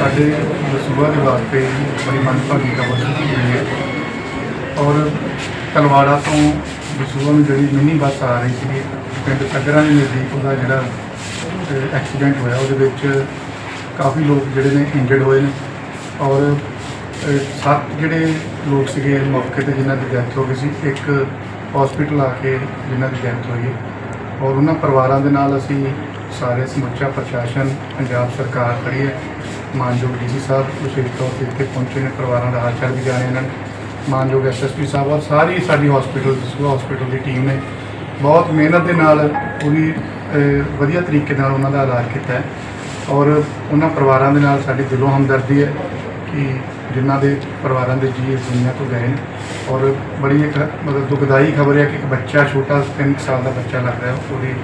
ਸਾਡੇ ਸੂਬਾ ਦੇ ਵਾਸਤੇ ਬੜੀ ਮੰਦਭਾਗੀ ਖਬਰ ਹੋਈ ਹੈ। ਔਰ ਤਲਵਾੜਾ ਤੋਂ ਦਸੂਹਾ ਨੂੰ ਜਿਹੜੀ ਮਿੰਨੀ ਬੱਸ ਆ ਰਹੀ ਸੀ, ਪਿੰਡ ਸੱਗਰਾਂ ਦੇ ਨਜ਼ਦੀਕ ਉਹਦਾ ਜਿਹੜਾ ਐਕਸੀਡੈਂਟ ਹੋਇਆ, ਉਹਦੇ ਵਿੱਚ ਕਾਫੀ ਲੋਕ ਜਿਹੜੇ ਨੇ ਇੰਜਰਡ ਹੋਏ ਨੇ। ਔਰ ਸੱਤ ਜਿਹੜੇ ਲੋਕ ਸੀਗੇ ਮੌਕੇ ਤੇ ਜਿਨ੍ਹਾਂ ਦੀ ਡੈਥ ਹੋ ਗਈ ਸੀ, ਇੱਕ ਹਸਪੀਟਲ ਆ ਕੇ ਜਿਨ੍ਹਾਂ ਦੀ ਡੈਥ ਹੋਈ ਹੈ। ਔਰ ਉਹਨਾਂ ਪਰਿਵਾਰਾਂ ਦੇ ਨਾਲ ਅਸੀਂ ਸਾਰੇ ਸਮੁੱਚਾ ਪ੍ਰਸ਼ਾਸਨ, ਪੰਜਾਬ ਸਰਕਾਰ ਖੜੀ ਹੈ। ਮਾਨਯੋਗ ਡੀਸੀ ਸਾਹਿਬ, ਵਿਸ਼ੇਸ਼ ਤੌਰ ਤੇ ਇੱਥੇ ਪਹੁੰਚੇ ਨੇ, ਪਰਿਵਾਰਾਂ ਦਾ ਹਾਲ ਚਾਲ ਵੀ ਜਾਣੇ ਇਹਨਾਂ ਨੇ। ਮਾਨਯੋਗ ਐਸਐਸਪੀ ਸਾਹਿਬ ਔਰ ਸਾਰੀ ਸਾਡੀ ਹਸਪੀਟਲ ਦਸੂਹਾ ਹਸਪੀਟਲ ਦੀ ਟੀਮ ਨੇ ਬਹੁਤ ਮਿਹਨਤ ਦੇ ਨਾਲ ਪੂਰੀ ਵਧੀਆ ਤਰੀਕੇ ਨਾਲ ਉਹਨਾਂ ਦਾ ਇਲਾਜ ਕੀਤਾ ਹੈ। ਔਰ ਉਹਨਾਂ ਪਰਿਵਾਰਾਂ ਦੇ ਨਾਲ ਸਾਡੀ ਦਿਲੋਂ ਹਮਦਰਦੀ ਹੈ ਕਿ ਜਿਨ੍ਹਾਂ ਦੇ ਪਰਿਵਾਰਾਂ ਦੇ ਜੀ ਇਸ ਦੁਨੀਆ ਤੋਂ ਗਏ ਨੇ। ਔਰ ਬੜੀ ਇੱਕ ਮਤਲਬ ਦੁਖਦਾਈ ਖਬਰ ਹੈ ਕਿ ਇੱਕ ਬੱਚਾ ਛੋਟਾ 3 ਸਾਲ ਦਾ ਬੱਚਾ ਲੱਗ ਰਿਹਾ ਉਹਦੀ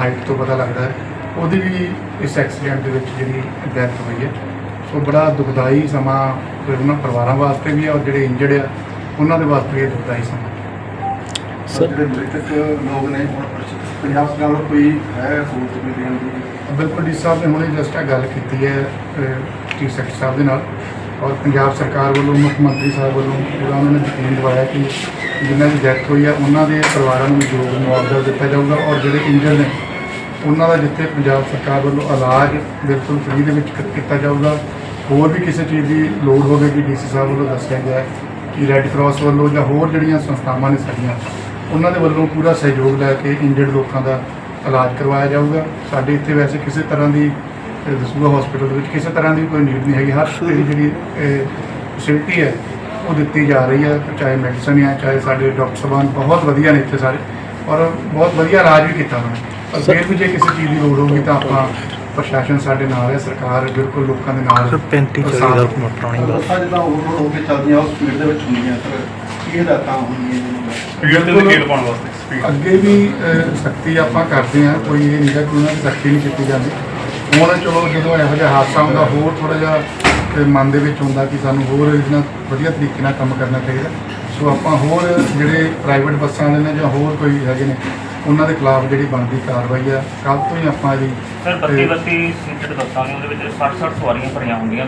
ਹਾਈਟ ਤੋਂ ਪਤਾ ਲੱਗਦਾ ਹੈ। ਉਹਦੀ ਵੀ ਇਸ ਐਕਸੀਡੈਂਟ ਦੇ ਵਿੱਚ ਜਿਹੜੀ ਡੈਥ ਹੋਈ ਹੈ। ਸੋ ਬੜਾ ਦੁਖਦਾਈ ਸਮਾਂ ਫਿਰ ਉਹਨਾਂ ਪਰਿਵਾਰਾਂ ਵਾਸਤੇ ਵੀ ਹੈ ਔਰ ਜਿਹੜੇ ਇੰਜਰਡ ਆ ਉਹਨਾਂ ਦੇ ਵਾਸਤੇ ਵੀ ਇਹ ਦੁਖਦਾਈ ਸਮਾਂ ਸਰ ਜਿਹੜੇ ਮ੍ਰਿਤਕ ਲੋਕ ਨੇ ਪੰਜਾਬ ਸਰਕਾਰ ਕੋਈ ਹੈ ਕੋਈ ਦੇਣ ਦੀ? ਬਿਲਕੁਲ ਡੀ ਸਾਹਿਬ ਨੇ ਹੁਣੇ ਜਸਟ ਆ ਗੱਲ ਕੀਤੀ ਹੈ ਚੀਫ ਸੈਕਟਰੀ ਸਾਹਿਬ ਦੇ ਨਾਲ ਔਰ ਪੰਜਾਬ ਸਰਕਾਰ ਵੱਲੋਂ ਮੁੱਖ ਮੰਤਰੀ ਸਾਹਿਬ ਵੱਲੋਂ ਪੂਰਾ ਉਹਨਾਂ ਨੇ ਯਕੀਨ ਦਿਵਾਇਆ ਕਿ ਜਿਨ੍ਹਾਂ ਦੀ ਡੈਥ ਹੋਈ ਹੈ ਉਹਨਾਂ ਦੇ ਪਰਿਵਾਰਾਂ ਨੂੰ ਯੋਗ ਮੁਆਵਜ਼ਾ ਦਿੱਤਾ ਜਾਊਗਾ ਔਰ ਜਿਹੜੇ ਇੰਜਰਡ ਨੇ ਉਹਨਾਂ ਦਾ ਜਿੱਥੇ ਪੰਜਾਬ ਸਰਕਾਰ ਵੱਲੋਂ ਇਲਾਜ ਬਿਲਕੁਲ ਫ੍ਰੀ ਦੇ ਵਿੱਚ ਕੀਤਾ ਜਾਊਗਾ। ਹੋਰ ਵੀ ਕਿਸੇ ਚੀਜ਼ ਦੀ ਲੋੜ ਹੋਵੇਗੀ ਡੀਸੀ ਸਾਹਿਬ ਵੱਲੋਂ ਦੱਸਿਆ ਗਿਆ ਹੈ ਕਿ ਰੈੱਡ ਕਰਾਸ ਵੱਲੋਂ ਜਾਂ ਹੋਰ ਜਿਹੜੀਆਂ ਸੰਸਥਾਵਾਂ ਨੇ ਸਾਡੀਆਂ ਉਹਨਾਂ ਦੇ ਵੱਲੋਂ ਪੂਰਾ ਸਹਿਯੋਗ ਲੈ ਕੇ ਇੰਜਰਡ ਲੋਕਾਂ ਦਾ ਇਲਾਜ ਕਰਵਾਇਆ ਜਾਊਗਾ। ਸਾਡੇ ਇੱਥੇ ਵੈਸੇ ਕਿਸੇ ਤਰ੍ਹਾਂ ਦੀ ਅਹ, ਦਸੂਹਾ ਹਸਪੀਟਲ ਦੇ ਵਿੱਚ ਕਿਸੇ ਤਰ੍ਹਾਂ ਦੀ ਕੋਈ ਨੀਡ ਨਹੀਂ ਹੈਗੀ। ਹਰ ਜਿਹੜੀ ਜਿਹੜੀ ਫੈਸਿਲਿਟੀ ਹੈ ਉਹ ਦਿੱਤੀ ਜਾ ਰਹੀ ਹੈ। ਚਾਹੇ ਮੈਡੀਸਨ ਹੈ ਚਾਹੇ ਸਾਡੇ ਡਾਕਟਰ ਸਾਹਿਬਾਨ ਬਹੁਤ ਵਧੀਆ ਨੇ ਇੱਥੇ ਸਾਰੇ ਔਰ ਬਹੁਤ ਵਧੀਆ ਇਲਾਜ ਵੀ ਕੀਤਾ ਉਹਨਾਂ ਨੇ। ਪਰ ਫਿਰ ਵੀ ਜੇ ਕਿਸੇ ਚੀਜ਼ ਦੀ ਲੋੜ ਹੋਊਗੀ ਤਾਂ ਆਪਾਂ ਪ੍ਰਸ਼ਾਸਨ ਸਾਡੇ ਨਾਲ ਹੈ ਸਰਕਾਰ ਬਿਲਕੁਲ ਲੋਕਾਂ ਦੇ ਨਾਲ ਸਰ 35 40 ਦਾ ਪੁਰਾਣੀ ਗੱਲ। ਬੱਸਾਂ ਜਿੱਦਾਂ ਓਵਰਲੋਡ ਹੋ ਕੇ ਚੱਲਦੀਆਂ ਉਹ ਸਪੀਡ ਦੇ ਵਿੱਚ ਹੁੰਦੀਆਂ ਸਰ। ਕੀ ਹਦਾਇਤਾਂ ਹੁੰਦੀਆਂ ਸਪੀਡ ਤੇ ਨਕੇਲ ਪਾਉਣ ਵਾਸਤੇ ਸਪੀਡ ਅੱਗੇ ਵੀ ਸਖਤੀ ਆਪਾਂ ਕਰਦੇ ਹਾਂ ਕੋਈ ਇਹ ਨਹੀਂ ਹੈ ਕਿ ਉਹਨਾਂ ਦੀ ਸਖਤੀ ਨਹੀਂ ਕੀਤੀ ਜਾਂਦੀ। ਹੁਣ ਚਲੋ ਜਦੋਂ ਇਹੋ ਜਿਹਾ ਹਾਦਸਾ ਹੁੰਦਾ ਹੋਰ ਥੋੜਾ ਜਿਹਾ ਅਹ, ਮਨ ਦੇ ਵਿੱਚ ਹੁੰਦਾ ਕਿ ਸਾਨੂੰ ਹੋਰ ਇਹਨਾਂ ਵਧੀਆ ਤਰੀਕੇ ਨਾਲ ਕੰਮ ਕਰਨਾ ਚਾਹੀਦਾ। ਸੋ ਆਪਾਂ ਹੋਰ ਜਿਹੜੇ ਪ੍ਰਾਈਵੇਟ ਬੱਸਾਂ ਵਾਲੇ ਨੇ ਜਾਂ ਹੋਰ ਕੋਈ ਹੈਗੇ ਨੇ ਉਹਨਾਂ ਦੇ ਖਿਲਾਫ ਜਿਹੜੀ ਬਣਦੀ ਕਾਰਵਾਈ ਆ ਕੱਲ ਤੋਂ ਹੀ ਆਪਾਂ ਇਹਦੀ ਸਰ 32 32 ਸੀਟਡ ਬੱਸਾਂ ਨੇ ਉਹਦੇ ਵਿੱਚ 60 60 ਸਵਾਰੀਆਂ ਭਰੀਆਂ ਹੁੰਦੀਆਂ।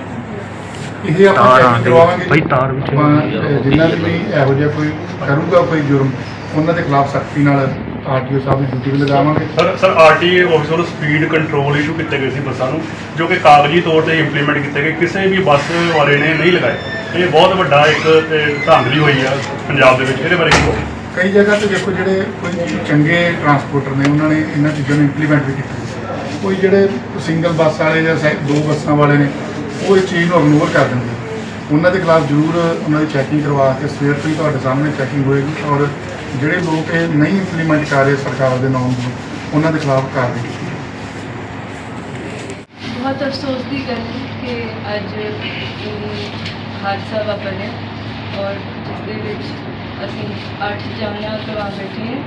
ਇਹ ਆਪਾਂ ਤਾਰ ਚੈੱਕ ਆਉਂਦੇ ਕਰਵਾਵਾਂਗੇ ਭਾਈ ਤਾਰ ਵਿੱਚ ਆਪਾਂ, ਅਹ, ਜਿਨ੍ਹਾਂ ਦੇ ਵੀ ਇਹੋ ਜਿਹਾ ਕੋਈ ਕਰੂਗਾ ਕੋਈ ਜੁਰਮ ਉਹਨਾਂ ਦੇ ਖਿਲਾਫ ਸਖਤੀ ਨਾਲ ਆਰਟੀਓ ਸਾਹਿਬ ਦੀ ਡਿਊਟੀ ਵੀ ਲਗਾਵਾਂਗੇ। ਸਰ ਸਰ ਆਰਟੀਏ ਆਫਿਸ ਵੱਲੋਂ ਸਪੀਡ ਕੰਟਰੋਲ ਇਸ਼ੂ ਕੀਤੇ ਗਏ ਸੀ ਬੱਸਾਂ ਨੂੰ ਜੋ ਕਿ ਕਾਗਜ਼ੀ ਤੌਰ ਤੇ ਇੰਪਲੀਮੈਂਟ ਕੀਤੇ ਗਏ। ਕਿਸੇ ਵੀ ਬੱਸ ਵਾਲੇ ਨੇ ਨਹੀਂ ਲਗਾਏ। ਇਹ ਬਹੁਤ ਵੱਡਾ ਇੱਕ ਧਾਂਦਲੀ ਹੋਈ ਆ ਪੰਜਾਬ ਦੇ ਵਿੱਚ। ਇਹਦੇ ਬਾਰੇ ਕੀ ਕਈ ਜਗ੍ਹਾ ਤੇ ਦੇਖੋ ਜਿਹੜੇ ਕੋਈ ਚੰਗੇ ਟਰਾਂਸਪੋਰਟਰ ਨੇ, ਉਹਨਾਂ ਨੇ ਇਹਨਾਂ ਚੀਜ਼ਾਂ ਨੂੰ ਇੰਪਲੀਮੈਂਟ ਵੀ ਕੀਤਾ ਕੋਈ ਜਿਹੜੇ ਸਿੰਗਲ ਬੱਸ ਵਾਲੇ ਜਾਂ ਸੈ- ਦੋ ਬੱਸਾਂ ਵਾਲੇ ਨੇ, ਉਹ ਇਸ ਚੀਜ਼ ਨੂੰ ਇਗਨੋਰ ਕਰ ਦਿੰਦੇ ਉਹਨਾਂ ਦੇ ਖਿਲਾਫ ਜ਼ਰੂਰ ਉਹਨਾਂ ਦੀ ਚੈਕਿੰਗ ਕਰਵਾ ਕੇ ਸਵੇਰ ਤੋਂ ਹੀ ਤੁਹਾਡੇ ਸਾਹਮਣੇ ਚੈਕਿੰਗ ਹੋਏਗੀ ਔਰ ਜਿਹੜੇ ਲੋਕ ਇਹ ਨਹੀਂ ਇੰਪਲੀਮੈਂਟ ਕਰ ਰਹੇ ਸਰਕਾਰ ਦੇ ਨਾਮ ਨੂੰ, ਉਹਨਾਂ ਦੇ ਖਿਲਾਫ ਕਾਰਵਾਈ ਕੀਤੀ ਜਾਏਗੀ। ਬਹੁਤ ਅਫਸੋਸ ਦੀ ਗੱਲ ਹੈ ਕਿ ਅੱਜ ਇਹ ਹਾਦਸਾ ਵਾਪਰਿਆ ਔਰ ਜਿਸ ਦੇ ਵਿੱਚ ਅਸੀਂ 8 ਜਾਨਾਂ ਗਵਾ ਬੈਠੇ ਹਾਂ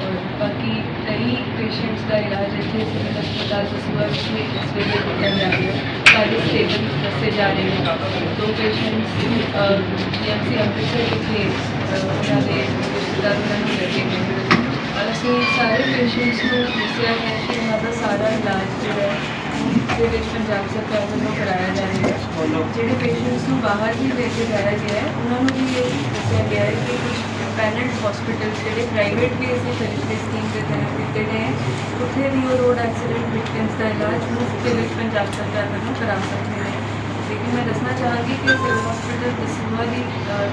ਔਰ ਬਾਕੀ ਕਈ ਪੇਸ਼ੈਂਟਸ ਦਾ ਇਲਾਜ ਇੱਥੇ ਸਿਵਲ ਹਸਪਤਾਲ ਦਸੂਹਾ ਵਿਖੇ ਇਸ ਵੇਲੇ ਕੀਤਾ ਜਾ ਰਿਹਾ ਹੈ ਸਾਰੇ ਸਟੇਬਲ ਦੱਸੇ ਜਾ ਰਹੇ ਨੇ ਦੋ ਪੇਸ਼ੈਂਟਸ ਜੀਐਮਸੀ ਅੰਮ੍ਰਿਤਸਰ ਵਿਖੇ ਅਹ, ਉਹਨਾਂ ਦੇ ਰਿਸ਼ਤੇਦਾਰ ਉਹਨਾਂ ਨੂੰ ਲੈ ਕੇ ਗਏ ਹੋਏ ਨੇ। ਔਰ ਅਸੀਂ ਸਾਰੇ ਪੇਸ਼ੈਂਟਸ ਨੂੰ ਦੱਸਿਆ ਹੈ ਕਿ ਉਹਨਾਂ ਦਾ ਸਾਰਾ ਇਲਾਜ ਜਿਹੜਾ ਹੈ ਦੇ ਵਿੱਚ ਪੰਜਾਬ ਸਰਕਾਰ ਵੱਲੋਂ ਕਰਾਇਆ ਜਾ ਰਿਹਾ ਹੈ ਜਿਹੜੇ ਪੇਸ਼ੈਂਟਸ ਨੂੰ ਬਾਹਰ ਵੀ ਲੈ ਕੇ ਜਾਇਆ ਗਿਆ ਹੈ ਉਹਨਾਂ ਨੂੰ ਵੀ ਇਹ ਦੱਸਿਆ ਗਿਆ ਹੈ ਕਿ ਕੁਝ ਪੈਨਲ ਹਸਪੀਟਲ ਜਿਹੜੇ ਪ੍ਰਾਈਵੇਟ ਵੀ ਅਸੀਂ ਫੈਸਿਲਿਟੀ ਸਕੀਮ ਦੇ ਤਹਿਤ ਦਿੱਤੇ ਗਏ ਹੈ ਉੱਥੇ ਵੀ ਉਹ ਰੋਡ ਐਕਸੀਡੈਂਟ ਵਿਕਟਿਮਸ ਦਾ ਇਲਾਜ ਮੁਫਤ ਦੇ ਵਿੱਚ ਪੰਜਾਬ ਸਰਕਾਰ ਵੱਲੋਂ ਕਰਾ ਸਕਦੇ ਨੇ ਲੇਕਿਨ ਮੈਂ ਦੱਸਣਾ ਚਾਹਾਂਗੀ ਕਿ ਸਿਵਲ ਹਸਪੀਟਲ ਦਸੂਹਾ ਦੀ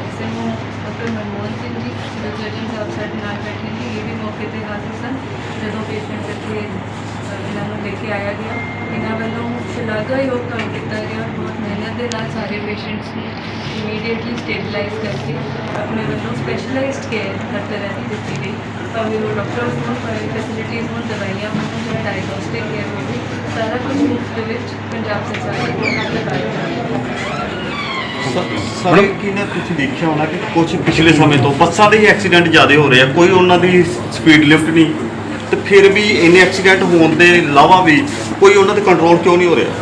ਕਿਸੇ ਨੂੰ doctor Manmohan Singh ji civil surgeon ਸਾਹਿਬ ਸਾਡੇ ਨਾਲ ਬੈਠੇ ਨੇ ਇਹ ਵੀ ਮੌਕੇ ਤੇ ਹਾਜ਼ਰ ਸਨ ਜਦੋਂ ਪੇਸ਼ੈਂਟ ਇੱਥੇ ਅ, ਇਹਨਾਂ ਨੂੰ ਲੈ ਕੇ ਆਇਆ ਗਿਆ ਇਹਨਾਂ ਵੱਲੋਂ ਸ਼ਲਾਘਾਯੋਗ ਕੰਮ ਕੀਤਾ ਗਿਆ ਬਹੁਤ ਮਿਹਨਤ ਦੇ ਨਾਲ ਸਾਰੇ ਪੇਸ਼ੈਂਟਸ ਨੂੰ ਇਮੀਡੀਏਟਲੀ ਸਟੇਬਲਾਈਜ਼ ਕਰਕੇ ਆਪਣੇ ਵੱਲੋਂ ਸਪੈਸ਼ਲਾਈਜ਼ਡ ਕੇਅਰ ਹਰ ਤਰ੍ਹਾਂ ਦੀ ਦਿੱਤੀ ਗਈ ਭਾਵੇਂ ਉਹ ਡਾਕਟਰਸ ਹੋਣ ਭਾਵੇਂ ਫੈਸਿਲਿਟੀਜ਼ ਹੋਣ ਦਵਾਈਆਂ ਹੋਣ ਜਾਂ ਡਾਇਗਨੋਸਟਿਕ ਕੇਅਰ ਹੋਵੇ ਸਾਰਾ ਕੁਝ ਮੁਫਤ ਦੇ ਵਿੱਚ ਪੰਜਾਬ ਸਰਕਾਰ ਦੇ ਕੋਲ ਲਗਾਇਆ ਸਾਰੇ ਕੀ ਨਾ ਤੁਸੀਂ ਦੇਖਿਆ ਹੋਣਾ ਕਿ ਕੁਝ ਪਿਛਲੇ ਸਮੇਂ ਤੋਂ ਬੱਸਾਂ ਦੇ ਹੀ ਐਕਸੀਡੈਂਟ ਜ਼ਿਆਦਾ ਹੋ ਰਹੇ ਆ ਕੋਈ ਉਹਨਾਂ ਦੀ ਸਪੀਡ ਲਿਫਟ ਨਹੀਂ। ਤੇ ਫਿਰ ਵੀ ਇੰਨੇ ਐਕਸੀਡੈਂਟ ਹੋਣ ਦੇ ਇਲਾਵਾ ਵੀ ਕੋਈ ਉਹਨਾਂ ਤੇ ਕੰਟਰੋਲ ਕਿਉਂ ਨਹੀਂ ਹੋ ਰਿਹਾ?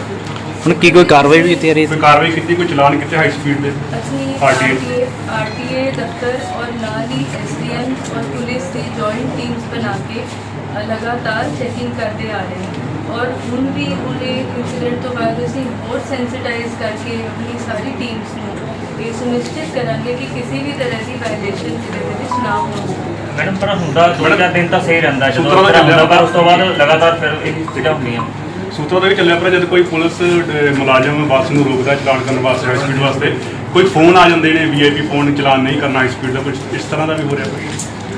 ਹੁਣ ਕੀ ਕੋਈ ਕਾਰਵਾਈ ਵੀ ਕੀਤੀ ਜਾ ਰਹੀ ਹੈ ਕੋਈ ਕਾਰਵਾਈ ਕੀਤੀ ਕੋਈ ਚਲਾਨ ਕੀਤੇ ਹਾਈ ਸਪੀਡ ਦੇ ਅਸੀਂ ਆਰਟੀਏ ਆਰਟੀਏ ਦਫ਼ਤਰ ਔਰ ਨਾਲ ਹੀ ਐਸਡੀਐਮ ਔਰ ਪੁਲਿਸ ਦੀ ਜੁਆਇੰਟ ਟੀਮਸ ਬਣਾ ਕੇ ਅ, ਲਗਾਤਾਰ ਚੈਕਿੰਗ ਕਰਦੇ ਆ ਰਹੇ ਹਾਂ। ਔਰ ਹੁਣ ਵੀ ਉਹਦੇ ਇਨਸੀਡੈਂਟ ਤੋਂ ਬਾਅਦ ਅਸੀਂ ਹੋਰ ਸੈਂਸਿਟਾਈਜ਼ ਕਰਕੇ ਆਪਣੀ ਸਾਰੀ ਟੀਮਸ ਨੂੰ ਇਹ ਸੁਨਿਸ਼ਚਿਤ ਕਰਾਂਗੇ ਕਿ ਕਿਸੇ ਵੀ ਤਰ੍ਹਾਂ ਦੀ ਵਾਇਲੇਸ਼ਨ ਜਿਹਦੇ ਦੇ ਵਿੱਚ ਨਾ ਹੋ ਮੈਡਮ ਪਰ ਹੁੰਦਾ ਦੋ ਚਾਰ ਦਿਨ ਤਾਂ ਸਹੀ ਰਹਿੰਦਾ ਜਦੋਂ ਸੂਤਰਾਂ ਦਾ ਹੁੰਦਾ ਪਰ ਉਸ ਤੋਂ ਬਾਅਦ ਲਗਾਤਾਰ ਫਿਰ ਇਹ ਸਪੀਡਾਂ ਹੁੰਦੀਆਂ। ਸੂਤਰਾਂ ਦਾ ਵੀ ਚੱਲਿਆ ਪਰ ਜਦ ਕੋਈ ਪੁਲਿਸ ਅਹ, ਮੁਲਾਜ਼ਮ ਬੱਸ ਨੂੰ ਰੋਕਦਾ ਚਲਾਨ ਕਰਨ ਵਾਸਤੇ ਹਾਈ ਸਪੀਡ ਵਾਸਤੇ ਕੋਈ ਫੋਨ ਆ ਜਾਂਦੇ ਨੇ ਵੀਆਈਪੀ ਫੋਨ ਚਲਾਨ ਨਹੀਂ ਕਰਨਾ ਹਾਈ ਸਪੀਡ ਦਾ ਕੁਝ ਇਸ ਤਰ੍ਹਾਂ ਦਾ ਵੀ ਹੋ ਰਿਹਾ ਕੋਈ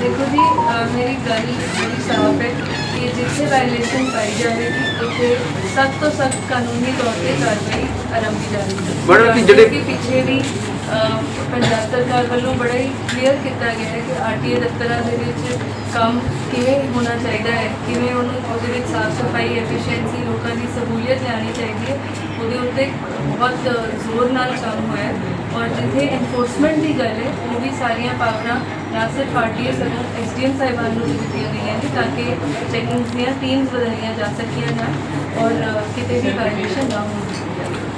ਦੇਖੋ ਜੀ ਅਹ ਮੇਰੀ ਗੱਲ ਬੜੀ ਸਾਫ਼ ਹੈ ਕਿ ਜਿੱਥੇ ਵਾਇਲੇਸ਼ਨ ਪਾਈ ਜਾਵੇਗੀ ਉੱਥੇ ਸਖਤ ਤੋਂ ਸਖਤ ਕਾਨੂੰਨੀ ਤੌਰ ਤੇ ਕਾਰਵਾਈ ਆਰੰਭੀ ਜਾਵੇਗੀ ਮੈਡਮ, ਕਿ ਜਿਹੜੇ- ਕਿਉਂਕਿ ਪਿੱਛੇ ਵੀ ਅਹ, ਪੰਜਾਬ ਸਰਕਾਰ ਵੱਲੋਂ ਬੜਾ ਹੀ ਕਲੀਅਰ ਕੀਤਾ ਗਿਆ ਹੈ ਕਿ ਆਰਟੀਏ ਦਫ਼ਤਰਾਂ ਦੇ ਵਿੱਚ ਕੰਮ ਕਿਵੇਂ ਹੋਣਾ ਚਾਹੀਦਾ ਹੈ, ਕਿਵੇਂ ਉਹਨੂੰ ਉਹਦੇ ਵਿੱਚ ਸਾਫ਼ ਸਫ਼ਾਈ ਐਫੀਸ਼ੀਐਂਸੀ ਲੋਕਾਂ ਦੀ ਸਹੂਲੀਅਤ ਲਿਆਉਣੀ ਚਾਹੀਦੀ ਹੈ, ਉਹਦੇ ਉੱਤੇ ਬਹੁਤ ਜ਼ੋਰ ਨਾਲ ਕੰਮ ਹੋਇਆ ਹੈ ਔਰ ਜਿੱਥੇ ਐਨਫੋਰਸਮੈਂਟ ਦੀ ਗੱਲ ਹੈ, ਉਹ ਵੀ ਸਾਰੀਆਂ ਪਾਵਰਾਂ ਨਾ ਸਿਰਫ ਆਰਟੀਏ ਸਗੋਂ ਐਸਡੀਐਮ ਸਾਹਿਬਾਨ ਨੂੰ ਦਿੱਤੀਆਂ ਗਈਆਂ ਨੇ ਤਾਂ ਕਿ ਚੈਕਿੰਗ ਦੀਆਂ ਟੀਮਸ ਵਧਾਈਆਂ ਜਾ ਸਕੀਆਂ ਜਾਣ ਔਰ ਕਿਤੇ ਵੀ ਵਾਇਲੇਸ਼ਨ ਨਾ ਹੋਵੇ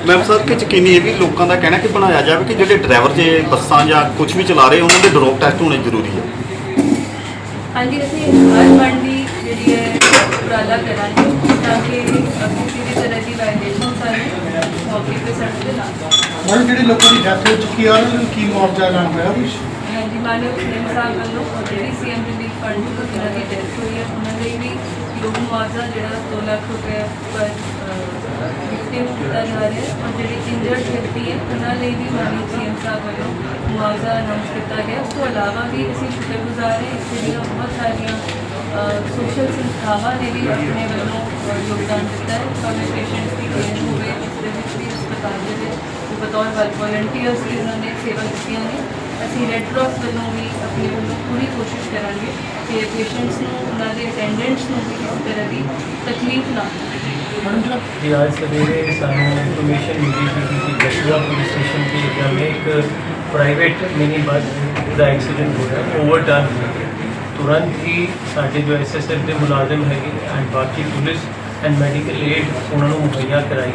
ਮੈਮ ਸਰ ਕਿ ਯਕੀਨੀ ਇਹ ਵੀ ਲੋਕਾਂ ਦਾ ਕਹਿਣਾ ਕਿ ਬਣਾਇਆ ਜਾਵੇ ਕਿ ਜਿਹੜੇ ਡਰਾਈਵਰ ਜੇ ਬੱਸਾਂ ਜਾਂ ਕੁਝ ਵੀ ਚਲਾ ਰਹੇ ਉਹਨਾਂ ਦੇ ਡਰੋਪ ਟੈਸਟ ਹੋਣੇ ਜ਼ਰੂਰੀ ਹੈ ਹਾਂਜੀ ਅਸੀਂ ਹਰ ਮੰਡੀ ਜਿਹੜੀ ਹੈ ਉਪਰਾਲਾ ਕਰਾਂਗੇ ਤਾਂ ਕਿ ਕਿਸੇ ਵੀ ਤਰ੍ਹਾਂ ਦੀ ਵਾਇਲੇਸ਼ਨ ਸਾਨੂੰ ਮੌਕੇ ਤੇ ਸਾਡੇ ਨਾ ਆਵੇ। ਮੈਡਮ ਜਿਹੜੇ ਲੋਕਾਂ ਦੀ ਡੈਥ ਹੋ ਚੁੱਕੀ ਆ ਉਹਨਾਂ ਨੂੰ ਕੀ ਮੁਆਵਜ਼ਾ ਐਲਾਨ ਹੋਇਆ ਕੁਛ ਹਾਂਜੀ ਮਾਨਯੋਗ ਸੀਐਮ ਸਾਹਿਬ ਵੱਲੋਂ ਜਿਹੜੀ ਸੀਐਮ ਰਿਲੀਫ ਫੰਡ ਤੋਂ ਜਿਹਨਾਂ ਦੀ ਡੈਥ ਹੋਈ ਹੈ ਉਹਨਾਂ ਲਈ ਵੀ ਲੋਕ ਮੁਆਵਜ਼ਾ ਜਿਹੜਾ 2 ਲੱਖ ਰੁਪਏ ਪਰ ਵਿਕਟਿਮ ਦਿੱਤਾ ਜਾ ਰਿਹਾ ਹੈ ਔਰ ਜਿਹੜੇ ਇੰਜਰਡ ਵਿਅਕਤੀ ਹੈ, ਉਹਨਾਂ ਲਈ ਵੀ ਮਾਨਯੋਗ ਸੀਐਮ ਸਾਹਿਬ ਵੱਲੋਂ ਮੁਆਵਜ਼ਾ ਅਨਾਉਂਸ ਕੀਤਾ ਗਿਆ। ਉਸ ਤੋਂ ਇਲਾਵਾ ਵੀ ਅਸੀਂ ਸ਼ੁਕਰਗੁਜ਼ਾਰ ਹਾਂ ਇਸ ਜਿਹੜੀਆਂ ਬਹੁਤ ਸਾਰੀਆਂ ਸੋਸ਼ਲ ਸੰਸਥਾਵਾਂ ਨੇ ਵੀ ਆਪਣੇ ਵੱਲੋਂ ਯੋਗਦਾਨ ਦਿੱਤਾ ਹੈ। ਭਾਵੇਂ ਪੇਸ਼ੈਂਟਸ ਦੀ ਕੇਅਰ ਹੋਵੇ ਇਸ ਦੇ ਵਿੱਚ ਵੀ ਹਸਪਤਾਲ ਦੇ ਵਿੱਚ, ਉਹ ਬਤੌਰ ਵਾਲੰਟੀਅਰਸ ਵੀ ਉਹਨਾਂ ਨੇ ਸੇਵਾ ਦਿੱਤੀਆਂ ਨੇ। ਅਸੀਂ ਰੈੱਡ ਕਰਾਸ ਵੱਲੋਂ ਵੀ ਆਪਣੀ ਵੱਲੋਂ ਪੂਰੀ ਕੋਸ਼ਿਸ਼ ਕਰਾਂਗੇ ਕਿ ਪੇਸ਼ੈਂਟਸ ਨੂੰ, ਉਹਨਾਂ ਦੇ ਅਟੈਂਡੈਂਟਸ ਨੂੰ ਵੀ ਕਿਸੇ ਤਰ੍ਹਾਂ ਦੀ ਤਕਲੀਫ ਨਾ ਹੋਵੇ। ਜੀ ਅੱਜ ਸਵੇਰੇ ਸਾਨੂੰ ਇਨਫੋਰਮੇਸ਼ਨ ਮਿਲੀ ਸੀ ਕਿ ਜਸ਼ੂਆ ਪੁਲਿਸ ਸਟੇਸ਼ਨ के एरिया में एक प्राइवेट मिनी बस ਦਾ ਐਕਸੀਡੈਂਟ ਹੋ ਗਿਆ ਓਵਰਟਰਨ ਹੋ ਗਿਆ ਤੁਰੰਤ ਹੀ ਸਾਡੇ ਜੋ ਐਸਐਸਐਫ ਦੇ ਮੁਲਾਜ਼ਮ ਹੈਗੇ ਐਂਡ ਬਾਕੀ ਪੁਲਿਸ ਐਂਡ ਮੈਡੀਕਲ ਏਡ ਉਹਨਾਂ ਨੂੰ ਮੁਹੱਈਆ ਕਰਾਈ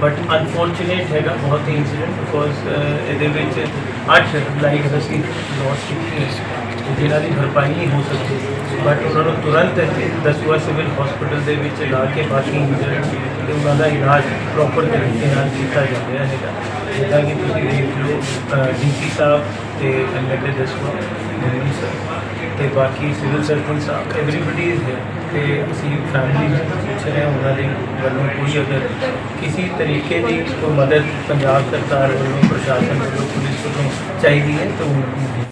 ਬਟ ਅਨਫੋਰਚੂਨੇਟ ਹੈਗਾ ਬਹੁਤ ਹੀ ਇਨਸੀਡੈਂਟ ਬਿਕੋਜ਼ ਇਹਦੇ ਵਿੱਚ ਅੱਠ ਲਾਈਫ ਅਸੀਂ ਲੋਸ ਕੀਤੀ ਹੈ ਜਿਨ੍ਹਾਂ ਦੀ ਭਰਪਾਈ ਨਹੀਂ ਹੋ ਸਕਦੀ। ਬਟ ਉਹਨਾਂ ਨੂੰ ਤੁਰੰਤ ਇੱਥੇ ਦਸੂਆ ਸਿਵਲ ਹਸਪੀਟਲ ਦੇ ਵਿੱਚ ਲਾ ਕੇ ਬਾਕੀ ਇੰਜਰਡ ਤੇ ਉਹਨਾਂ ਦਾ ਇਲਾਜ ਪ੍ਰੋਪਰ ਤਰੀਕੇ ਨਾਲ ਕੀਤਾ ਜਾ ਰਿਹਾ ਹੈਗਾ। ਜਿੱਦਾਂ ਕਿ ਤੁਸੀਂ ਦੇਖ ਲਓ ਡੀਪੀ ਸਾਹਿਬ ਤੇ ਐਮਐਲਏ ਦਸੂਆ ਮੋਦੀ ਸਰ ਤੇ ਬਾਕੀ ਸਿਵਲ ਸਰਜਨ ਸਾਹਿਬ ਐਵਰੀਬਡੀ ਇਜ਼ ਹੈ ਤੇ ਅਸੀਂ ਫੈਮਿਲੀ ਪੁੱਛ ਰਹੇ ਉਹਨਾਂ ਦੇ ਵੱਲੋਂ ਕੋਈ ਅਗਰ ਕਿਸੇ ਤਰੀਕੇ ਦੀ ਕੋਈ ਮਦਦ ਪੰਜਾਬ ਸਰਕਾਰ ਵੱਲੋਂ, ਪ੍ਰਸ਼ਾਸਨ ਵੱਲੋਂ, ਪੁਲਿਸ ਵੱਲੋਂ ਚਾਹੀਦੀ ਹੈ, ਤਾਂ ਉਹਨਾਂ ਨੂੰ